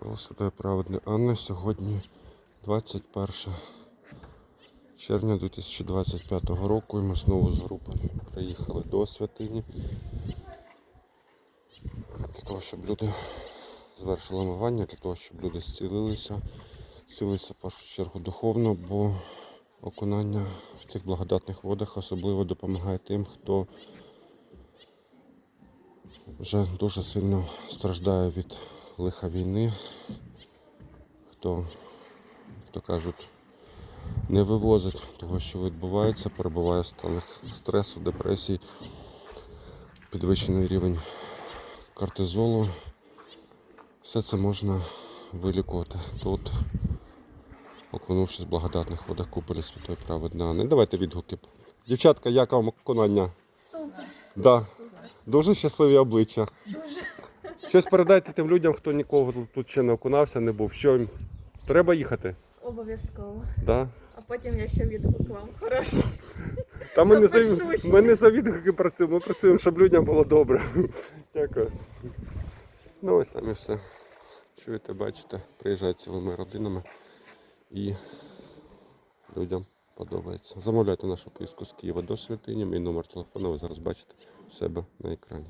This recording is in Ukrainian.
Чого Святої Праведної Анни сьогодні 21 червня 2025 року і ми знову з групою приїхали до святині для того, щоб люди звершили омивання, для того, щоб люди зцілилися, зцілилися в першу чергу духовно, бо окунання в цих благодатних водах особливо допомагає тим, хто вже дуже сильно страждає від лиха війни, хто, як то кажуть, не вивозить того, що відбувається, перебуває в станах стресу, депресії, підвищений рівень кортизолу. Все це можна вилікувати тут, окунувшись в благодатних водах куполі Святої Праведної Анни. Давайте відгуки. Дівчатка, як вам окунання? Супер. Да. Дуже щасливі обличчя. Щось передайте тим людям, хто нікого тут ще не окунався, не був. Що їм треба їхати? Обов'язково. Да? А потім я ще відгук вам. Хороший. Та ми не, за, ми не за відгуки працюємо, ми працюємо, щоб людям було добре. Дякую. Ну ось там і все. Чуєте, бачите, приїжджають цілими родинами і людям подобається. Замовляйте нашу поїздку з Києва до святині. Мій номер телефону ви зараз бачите у себе на екрані.